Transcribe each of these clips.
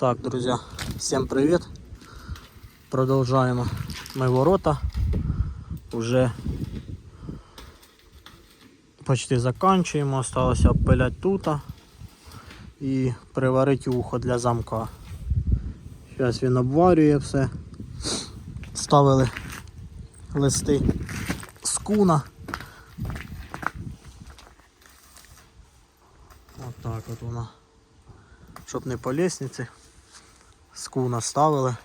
Так, друзі, всім привіт. Продовжаємо ми ворота. Уже почти заканчуємо. Осталося обпиляти тут і приварити ухо для замка. Зараз він обварює все. Ставили листи з куна. Отак от вона. Щоб не по лестниці. Скуна наставили.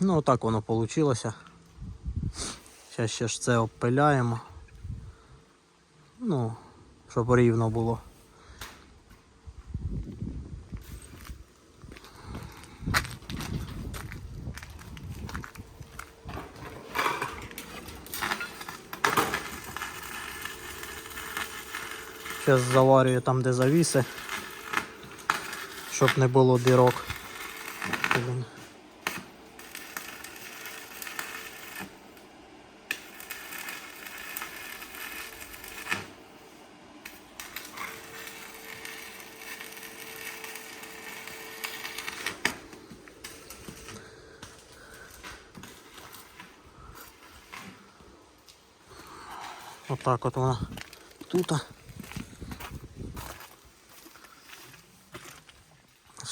Ну отак воно вийшло. Зараз ще ж це обпиляємо. Ну, щоб рівно було. Зараз заварюю там, де завіси, щоб не було дірок. Отак от вона тут.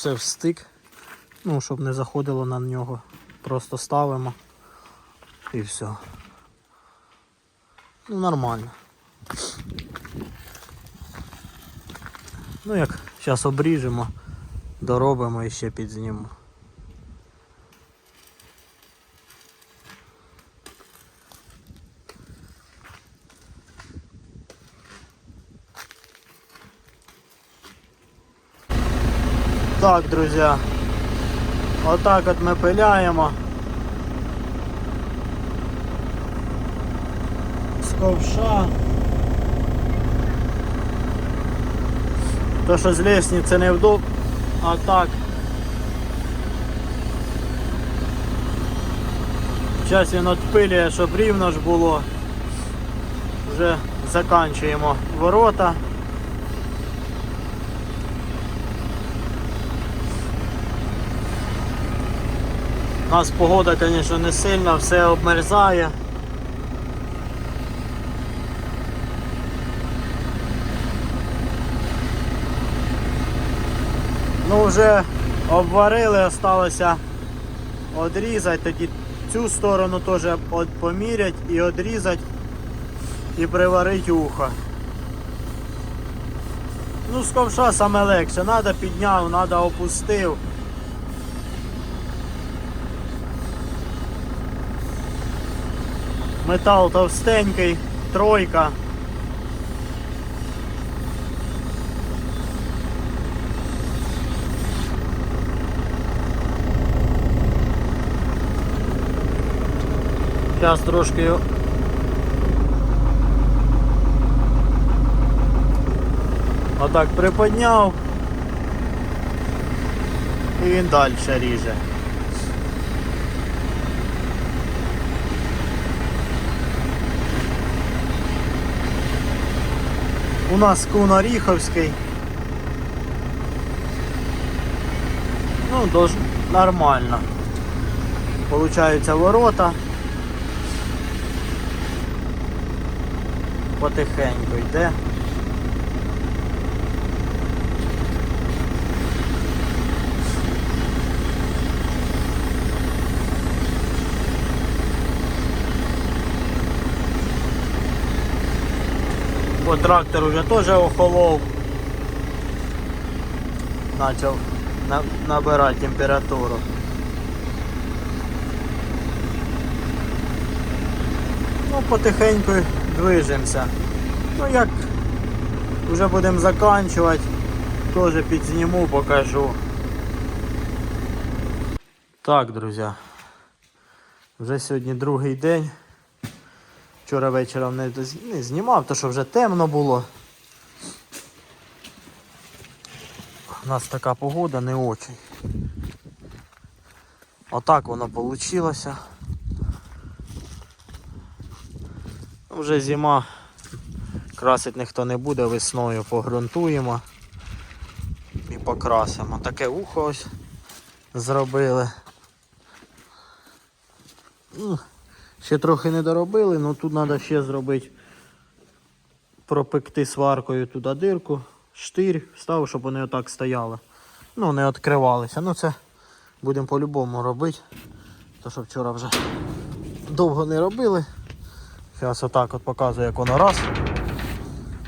Все в стик. Ну, щоб не заходило на нього. Просто ставимо і все. Ну, нормально. Ну як зараз обріжемо, доробимо і ще підзнімемо. Так, друзі. Отак от ми пиляємо. З ковша. То що з лестниці не вдув, а так. Зараз він відпилює, щоб рівно ж було. Вже заканчуємо ворота. У нас погода, звісно, не сильна, все обмерзає. Ну вже обварили, осталося одрізати, тоді цю сторону теж помірять і одрізати і приварити ухо. Ну, з ковша саме легше, треба підняв, треба опустив. Метал товстенький, тройка. Зараз трошки отак приподняв і він далі ріже. У нас кун Оріховський. Ну, дож... нормально. Получаються ворота. Потихеньку йде. Бо трактор уже теж охолов. Почав на, набирати температуру. Ну, потихеньку движемося. Ну як вже будемо заканчувати, теж підзніму, покажу. Так, друзі. Вже сьогодні другий день. Вчора вечором не, не знімав, тому що вже темно було. У нас така погода не очень. Отак воно вийшло. Вже зима Красить ніхто не буде, весною погрунтуємо і покрасимо. Таке ухо ось зробили. Ну, ще трохи не доробили, але тут треба ще зробити, пропекти сваркою туди дирку, штир, став, щоб вони отак стояли. Ну, не відкривалися. Ну це будемо по-любому робити. То що вчора вже довго не робили. Зараз отак от показую, як воно раз.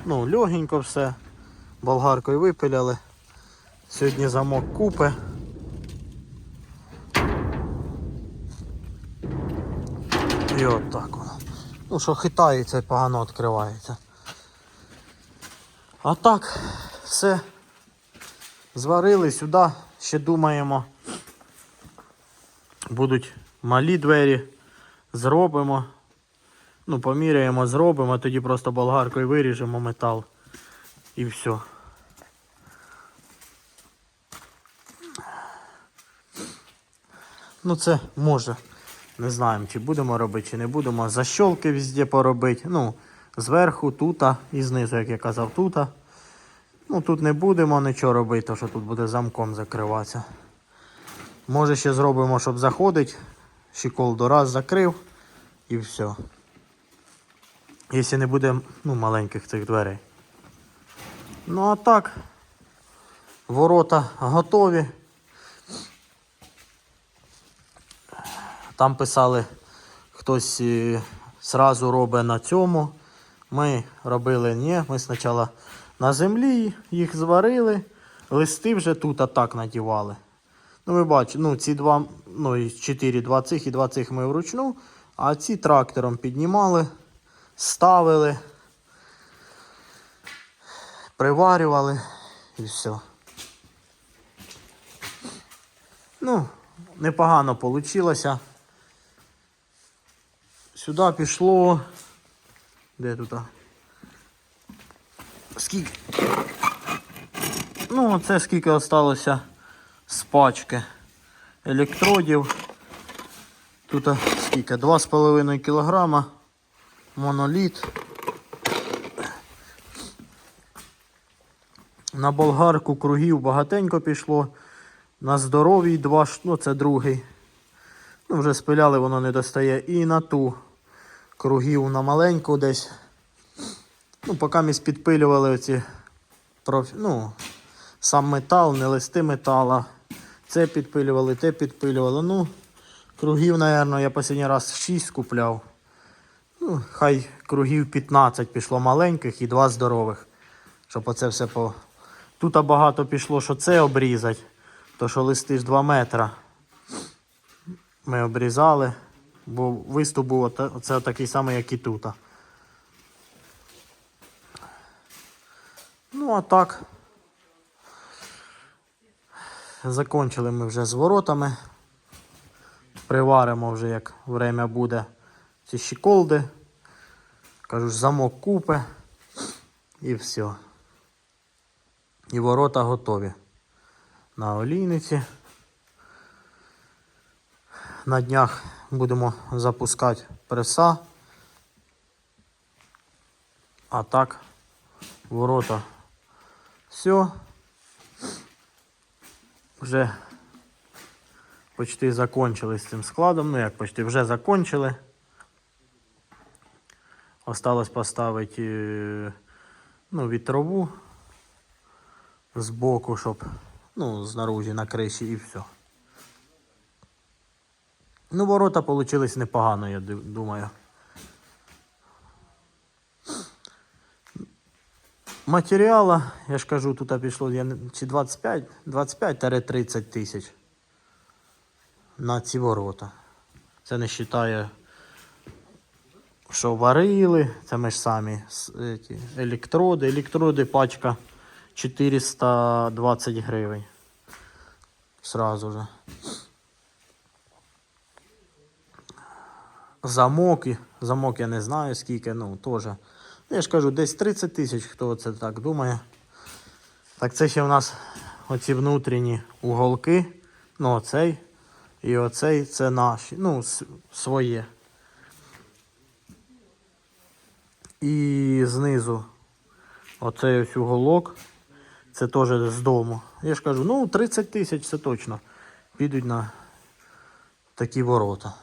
Ну, легенько все. Болгаркою випиляли. Сьогодні замок купи. І от так воно. Ну що хитається і погано відкривається. А так, все. Зварили сюди, ще думаємо. Будуть малі двері. Зробимо. Ну, поміряємо, зробимо, тоді просто болгаркою виріжемо метал. І все. Ну це може. Не знаємо, чи будемо робити, чи не будемо. Защолки везде поробити. Ну, зверху, тута і знизу, як я казав, тута. Ну тут не будемо нічого робити, тому що тут буде замком закриватися. Може ще зробимо, щоб заходить. Щеколду раз закрив і все. Якщо не буде ну, маленьких цих дверей. Ну а так, ворота готові. Там писали, хтось е, сразу робить на цьому. Ми робили ні. Ми спочатку на землі їх зварили, листи вже тут атак надівали. Ну, ви бачите, ну, ці два, ну, 4, два цих і два цих ми вручну, а ці трактором піднімали, ставили, приварювали і все. Ну, непогано вийшло. Сюди пішло. Де тут? Скільки? Ну, це скільки залишилося з пачки електродів. Тут скільки? 2,5 кг моноліт. На болгарку кругів багатенько пішло. На здоровій два, ну це другий. Ну, вже спиляли, воно не достає. І на ту кругів на маленьку десь. Ну, поки ми підпилювали оці ну, сам метал, не листи метала. Це підпилювали, те підпилювали. Ну, кругів, мабуть, я останній раз 6 купляв. Ну, хай кругів 15 пішло маленьких і 2 здорових. Щоб оце все по. Тут багато пішло, що це обрізати. То що листи ж 2 метра. Ми обрізали, бо виступ був оце такий самий, як і тут. Ну, а так. Закончили ми вже з воротами. Приваримо вже, як время буде, ці щеколди. Кажу замок купи. І все. І ворота готові. На олійниці. На днях будемо запускати преса. А так, ворота. Все. Вже почти закончили з цим складом. Ну як почти вже закончили. Осталось поставити е, ну, вітрову збоку, щоб ну, знаружі на криші і все. Ну, ворота получились непогано, я думаю. Матеріала, я ж кажу, тут пішло чи 25, 25-30 тисяч на ці ворота. Це не вважає, що варили, це ми ж самі електроди. Електроди пачка 420 гривень. Сразу же. Замок, замок я не знаю скільки, ну теж. Я ж кажу, десь 30 тисяч, хто це так думає. Так це ще в нас оці внутрішні уголки. Ну, оцей і оцей це наші. Ну, своє. І знизу Оцей ось уголок. Це теж з дому. Я ж кажу, ну 30 тисяч це точно. Підуть на такі ворота.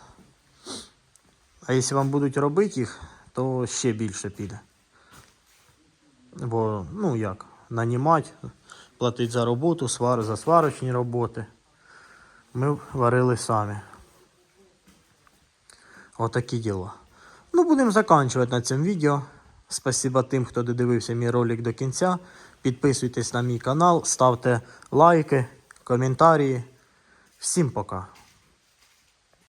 А якщо вам будуть робити їх, то ще більше піде. Бо, ну як, нанімати, платити за роботу, свар, за сварочні роботи. Ми варили самі. Отакі діла. Ну, будемо закінчувати на цьому відео. Спасибо тим, хто додивився мій ролик до кінця. Підписуйтесь на мій канал, ставте лайки, коментарі. Всім пока.